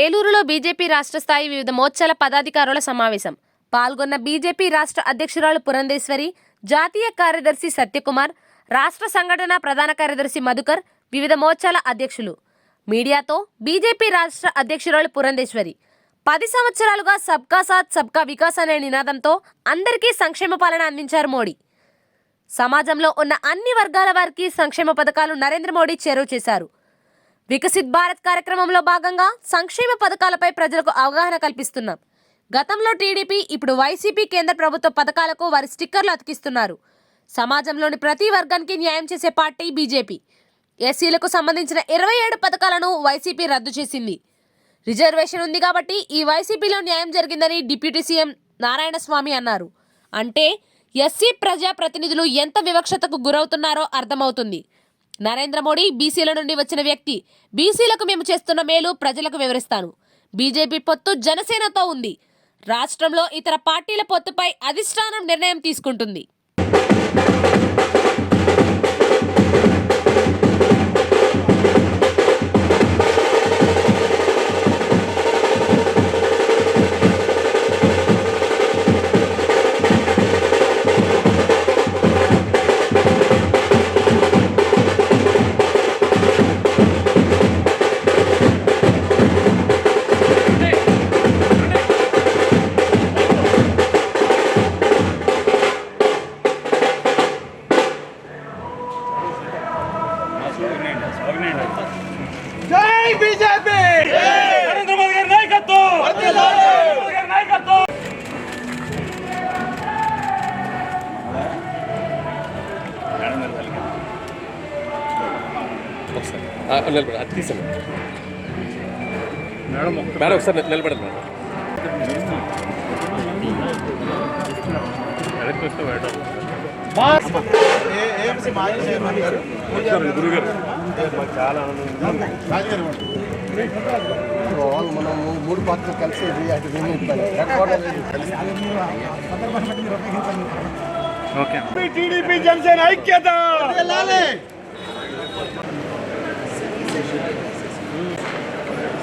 ఏలూరులో బీజేపీ రాష్ట్ర స్థాయి వివిధ మోర్చాల పదాధికారుల సమావేశం. పాల్గొన్న బీజేపీ రాష్ట్ర అధ్యక్షురాలు పురంధేశ్వరి జాతీయ కార్యదర్శి సత్యకుమార్ రాష్ట్ర సంఘటన ప్రధాన కార్యదర్శి మధుకర్ వివిధ మోర్చాల అధ్యక్షులు. మీడియాతో బీజేపీ రాష్ట్ర అధ్యక్షురాలు పురంధేశ్వరి. పది సంవత్సరాలుగా సబ్కా సాత్ సబ్కా వికాస్ అనే నినాదంతో అందరికీ సంక్షేమ పాలన అందించారు మోడీ. సమాజంలో ఉన్న అన్ని వర్గాల వారికి సంక్షేమ పథకాలు నరేంద్ర మోడీ చేరువ చేశారు. వికసిత్ భారత్ కార్యక్రమంలో భాగంగా సంక్షేమ పథకాలపై ప్రజలకు అవగాహన కల్పిస్తున్నాం. గతంలో టీడీపీ ఇప్పుడు వైసీపీ కేంద్ర ప్రభుత్వ పథకాలకు వారి స్టిక్కర్లు అతికిస్తున్నారు. సమాజంలోని ప్రతి వర్గానికి న్యాయం చేసే పార్టీ బీజేపీ. ఎస్సీలకు సంబంధించిన ఇరవై ఏడు పథకాలను వైసీపీ రద్దు చేసింది. రిజర్వేషన్ ఉంది కాబట్టి ఈ వైసీపీలో న్యాయం జరిగిందని డిప్యూటీ సీఎం నారాయణస్వామి అన్నారు. అంటే ఎస్సీ ప్రజా ప్రతినిధులు ఎంత వివక్షతకు గురవుతున్నారో అర్థమవుతుంది. నరేంద్ర మోడీ బీసీల నుండి వచ్చిన వ్యక్తి. బీసీలకు మేము చేస్తున్న మేలు ప్రజలకు వివరిస్తాను. బీజేపీ పొత్తు జనసేనతో ఉంది. రాష్ట్రంలో ఇతర పార్టీల పొత్తుపై అధిష్టానం నిర్ణయం తీసుకుంటుంది. నిలబడి అది తీసాను మేడం ఒకసారి నిల- నిలబడండి మేడం. గురుగారు. వాళ్ళు మనం మూడు పార్టీలు కలిసి అటు హెడ్క్వార్టర్ టీడీపీ జనసేన ఐక్యత!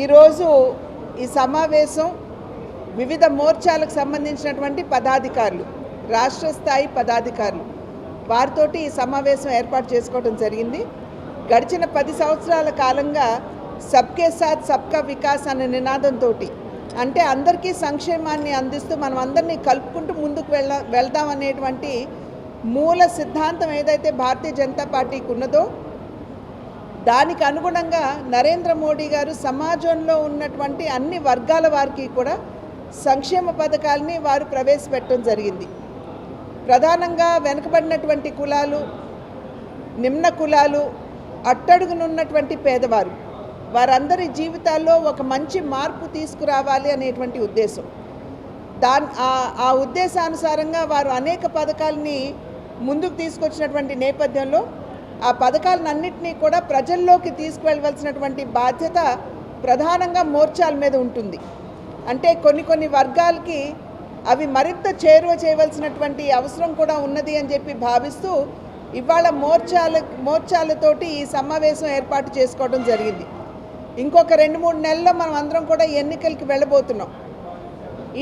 ఈరోజు ఈ సమావేశం వివిధ మోర్చాలకు సంబంధించినటువంటి పదాధికారులు రాష్ట్ర స్థాయి పదాధికారులు వారితోటి ఈ సమావేశం ఏర్పాటు చేసుకోవడం జరిగింది. గడిచిన పది సంవత్సరాల కాలంగా సబ్కే సాత్ సబ్కా వికాస్ అనే నినాదంతో అంటే అందరికీ సంక్షేమాన్ని అందిస్తూ మనం అందరినీ కలుపుకుంటూ ముందుకు వెళ్ళ వెళ్దాం అనేటువంటి మూల సిద్ధాంతం ఏదైతే భారతీయ జనతా పార్టీకి ఉన్నదో దానికి అనుగుణంగా నరేంద్ర మోడీ గారు సమాజంలో ఉన్నటువంటి అన్ని వర్గాల వారికి కూడా సంక్షేమ పథకాలని వారు ప్రవేశపెట్టడం జరిగింది. ప్రధానంగా వెనుకబడినటువంటి కులాలు నిమ్న కులాలు అట్టడుగునున్నటువంటి పేదవారు. వారందరి జీవితాల్లో ఒక మంచి మార్పు తీసుకురావాలి అనేటువంటి ఉద్దేశం. దాని ఆ- ఉద్దేశానుసారంగా వారు అనేక పథకాలని ముందుకు తీసుకొచ్చినటువంటి నేపథ్యంలో ఆ పథకాలన్నింటినీ కూడా ప్రజల్లోకి తీసుకువెళ్ళవలసినటువంటి బాధ్యత ప్రధానంగా మోర్చాల మీద ఉంటుంది. అంటే కొన్ని కొన్ని వర్గాలకి అవి మరింత చేరువ చేయవలసినటువంటి అవసరం కూడా ఉన్నది అని చెప్పి భావిస్తూ ఇవాళ మోర్చాల మోర్చాలతోటి ఈ సమావేశం ఏర్పాటు చేసుకోవడం జరిగింది. ఇంకొక రెండు మూడు నెలల్లో మనం అందరం కూడా ఎన్నికలకి వెళ్ళబోతున్నాం.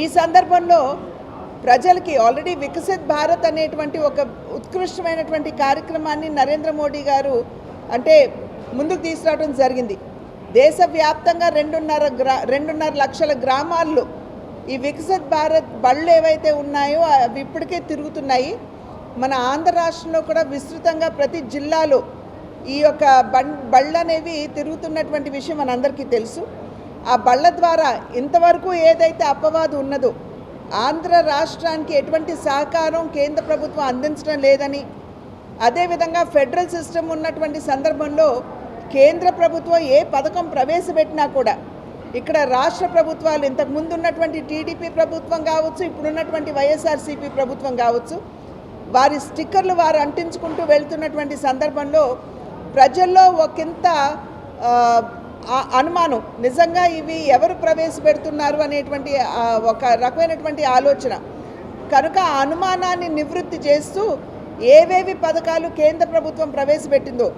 ఈ సందర్భంలో ప్రజలకి ఆల్రెడీ వికసిత్ భారత్ అనేటువంటి ఒక ఉత్కృష్టమైనటువంటి కార్యక్రమాన్ని నరేంద్ర మోడీ గారు అంటే ముందుకు తీసుకురావడం జరిగింది. దేశవ్యాప్తంగా రెండున్నర గ్రా రెండున్నర లక్షల గ్రామాల్లో ఈ వికసిత్ భారత్ బళ్ళు ఏవైతే ఉన్నాయో అవి ఇప్పటికే తిరుగుతున్నాయి. మన ఆంధ్ర రాష్ట్రంలో కూడా విస్తృతంగా ప్రతి జిల్లాలో ఈ యొక్క బళ్ళు అనేవి తిరుగుతున్నటువంటి విషయం మనందరికీ తెలుసు. ఆ బళ్ళ ద్వారా ఇంతవరకు ఏదైతే అపవాదు ఉన్నదో ఆంధ్ర రాష్ట్రానికి ఎటువంటి సహకారం కేంద్ర ప్రభుత్వం అందించడం లేదని అదేవిధంగా ఫెడరల్ సిస్టమ్ ఉన్నటువంటి సందర్భంలో కేంద్ర ప్రభుత్వం ఏ పథకం ప్రవేశపెట్టినా కూడా ఇక్కడ రాష్ట్ర ప్రభుత్వాలు ఇంతకుముందు ఉన్నటువంటి టీడీపీ ప్రభుత్వం కావచ్చు ఇప్పుడున్నటువంటి వైఎస్ఆర్సీపీ ప్రభుత్వం కావచ్చు వారి స్టిక్కర్లు వారు అంటించుకుంటూ వెళ్తున్నటువంటి సందర్భంలో ప్రజల్లో ఒకంత అనుమానం. నిజంగా ఇవి ఎవరు ప్రవేశపెడుతున్నారు అనేటువంటి ఒక రకమైనటువంటి ఆలోచన. కనుక ఆ అనుమానాన్ని నివృత్తి చేస్తూ ఏవేవి పథకాలు కేంద్ర ప్రభుత్వం ప్రవేశపెట్టిందో.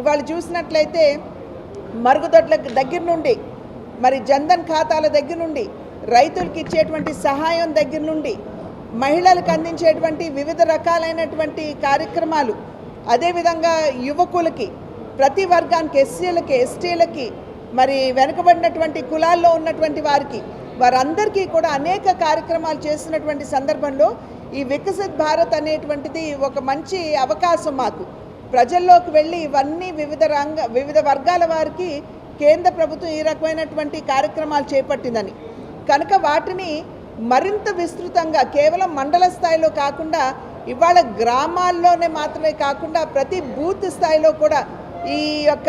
ఇవాళ చూసినట్లయితే మరుగుదొడ్ల దగ్గర నుండి మరి జన్ధన్ ఖాతాల దగ్గర నుండి రైతులకు ఇచ్చేటువంటి సహాయం దగ్గర నుండి మహిళలకు అందించేటువంటి వివిధ రకాలైనటువంటి కార్యక్రమాలు. అదేవిధంగా యువకులకి ప్రతి వర్గానికి ఎస్సీలకి ఎస్టీలకి మరి వెనుకబడినటువంటి కులాల్లో ఉన్నటువంటి వారికి వారందరికీ కూడా అనేక కార్యక్రమాలు చేస్తున్నటువంటి సందర్భంలో ఈ వికసిత్ భారత్ అనేటువంటిది ఒక మంచి అవకాశం మాకు. ప్రజల్లోకి వెళ్ళి ఇవన్నీ వివిధ రంగ వివిధ వర్గాల వారికి కేంద్ర ప్రభుత్వం ఈ రకమైనటువంటి కార్యక్రమాలు చేపట్టిందని. కనుక వాటిని మరింత విస్తృతంగా కేవలం మండల స్థాయిలో కాకుండా ఇవాళ గ్రామాల్లోనే మాత్రమే కాకుండా ప్రతి బూత్ స్థాయిలో కూడా ఈ యొక్క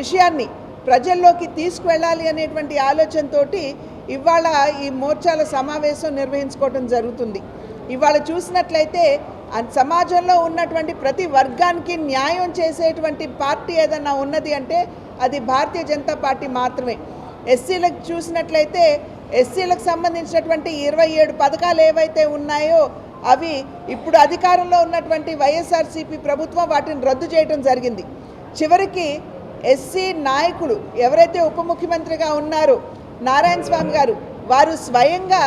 విషయాన్ని ప్రజల్లోకి తీసుకువెళ్ళాలి అనేటువంటి ఆలోచనతో ఇవాళ ఈ మోర్చాల సమావేశం నిర్వహించుకోవడం జరుగుతుంది. ఇవాళ చూసినట్లయితే సమాజంలో ఉన్నటువంటి ప్రతి వర్గానికి న్యాయం చేసేటువంటి పార్టీ ఏదన్నా ఉన్నది అంటే అది భారతీయ జనతా పార్టీ మాత్రమే. ఎస్సీలకు చూసినట్లయితే ఎస్సీలకు సంబంధించినటువంటి ఇరవై ఏడు పథకాలు ఏవైతే ఉన్నాయో అవి ఇప్పుడు అధికారంలో ఉన్నటువంటి వైఎస్ఆర్సీపీ ప్రభుత్వం వాటిని రద్దు చేయడం జరిగింది. చివరికి ఎస్సీ నాయకులు ఎవరైతే ఉప ముఖ్యమంత్రిగా ఉన్నారో నారాయణ స్వామి గారు వారు స్వయంగా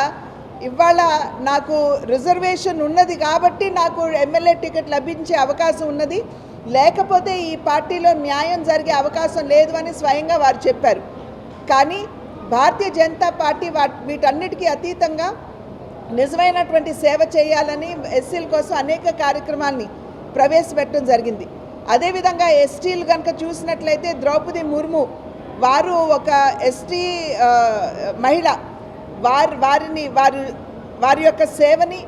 ఇవాళ నాకు రిజర్వేషన్ ఉన్నది కాబట్టి నాకు ఎమ్మెల్యే టికెట్ లభించే అవకాశం ఉన్నది. లేకపోతే ఈ పార్టీలో న్యాయం జరిగే అవకాశం లేదు అని స్వయంగా వారు చెప్పారు. కానీ భారతీయ జనతా పార్టీ వాటి వీటన్నిటికీ అతీతంగా నిజమైనటువంటి సేవ చేయాలని ఎస్సీల కోసం అనేక కార్యక్రమాల్ని ప్రవేశపెట్టడం జరిగింది. అదేవిధంగా ఎస్టీలు కనుక చూసినట్లయితే ద్రౌపది ముర్ము వారు ఒక ఎస్టీ మహిళ. వారి వారిని వారి వారి యొక్క సేవని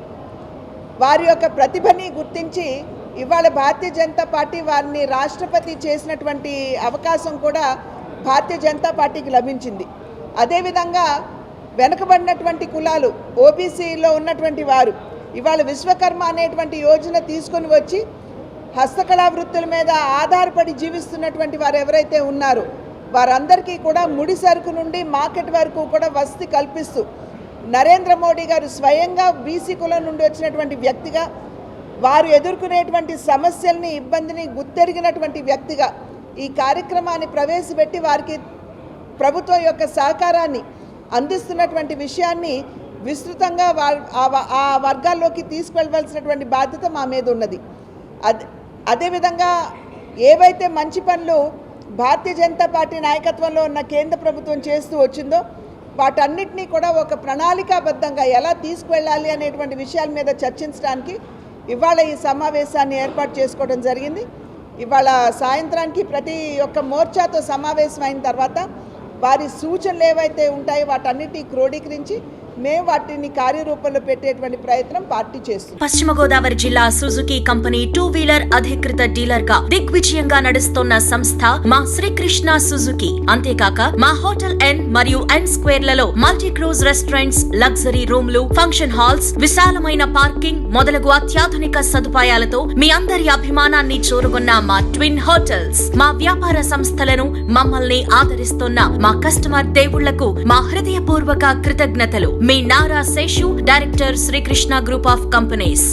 వారి యొక్క ప్రతిభని గుర్తించి ఇవాళ భారతీయ జనతా పార్టీ వారిని రాష్ట్రపతి చేసినటువంటి అవకాశం కూడా భారతీయ జనతా పార్టీకి లభించింది. అదేవిధంగా వెనుకబడినటువంటి కులాలు ఓబీసీలో ఉన్నటువంటి వారు ఇవాళ విశ్వకర్మ అనేటువంటి యోజన తీసుకొని వచ్చి హస్తకళా వృత్తుల మీద ఆధారపడి జీవిస్తున్నటువంటి వారు ఎవరైతే ఉన్నారో వారందరికీ కూడా ముడి సరుకు నుండి మార్కెట్ వరకు కూడా వసతి కల్పిస్తూ నరేంద్ర మోడీ గారు స్వయంగా బీసీ కులం నుండి వచ్చినటువంటి వ్యక్తిగా వారు ఎదుర్కొనేటువంటి సమస్యల్ని ఇబ్బందిని గుర్తెరిగినటువంటి వ్యక్తిగా ఈ కార్యక్రమాన్ని ప్రవేశపెట్టి వారికి ప్రభుత్వం యొక్క సహకారాన్ని అందిస్తున్నటువంటి విషయాన్ని విస్తృతంగా వా- ఆ ఆ వర్గాల్లోకి తీసుకెళ్ళవలసినటువంటి బాధ్యత మా మీద ఉన్నది. అది అదేవిధంగా ఏవైతే మంచి పనులు భారతీయ జనతా పార్టీ నాయకత్వంలో ఉన్న కేంద్ర ప్రభుత్వం చేస్తూ వచ్చిందో వాటన్నిటినీ కూడా ఒక ప్రణాళికాబద్ధంగా ఎలా తీసుకువెళ్ళాలి అనేటువంటి విషయాల మీద చర్చించడానికి ఇవాళ ఈ సమావేశాన్ని ఏర్పాటు చేసుకోవడం జరిగింది. ఇవాళ సాయంత్రానికి ప్రతి ఒక్క మోర్చాతో సమావేశం అయిన తర్వాత వారి సూచనలు ఏవైతే ఉంటాయో వాటన్నిటి క్రోడీకరించి మేము వాటిని కార్యరూపంలో పెట్టేటువంటి ప్రయత్నం పార్టీ చేస్తుంది. పశ్చిమ గోదావరి జిల్లా సుజుకి కంపెనీ టూ వీలర్ అధికృత డీలర్గా దిగ్విజయంగా నడుస్తున్న సంస్థ మా శ్రీకృష్ణ సుజుకి. అంతేకాక మా హోటల్ ఎన్ మరియు ఎన్ స్క్వేర్లలో మల్టీ క్రూజ్ రెస్టారెంట్స్ లగ్జరీ రూమ్లు ఫంక్షన్ హాల్స్ విశాలమైన పార్కింగ్ మొదలగు అత్యాధునిక సదుపాయాలతో మీ అందరి అభిమానాన్ని చూరుకున్న మా ట్విన్ హోటల్స్. మా వ్యాపార సంస్థలను మమ్మల్ని ఆదరిస్తున్న మా కస్టమర్ దేవుళ్ళకు మా హృదయపూర్వక కృతజ్ఞతలు. మీ Nara Seshu director Srikrishna group of companies.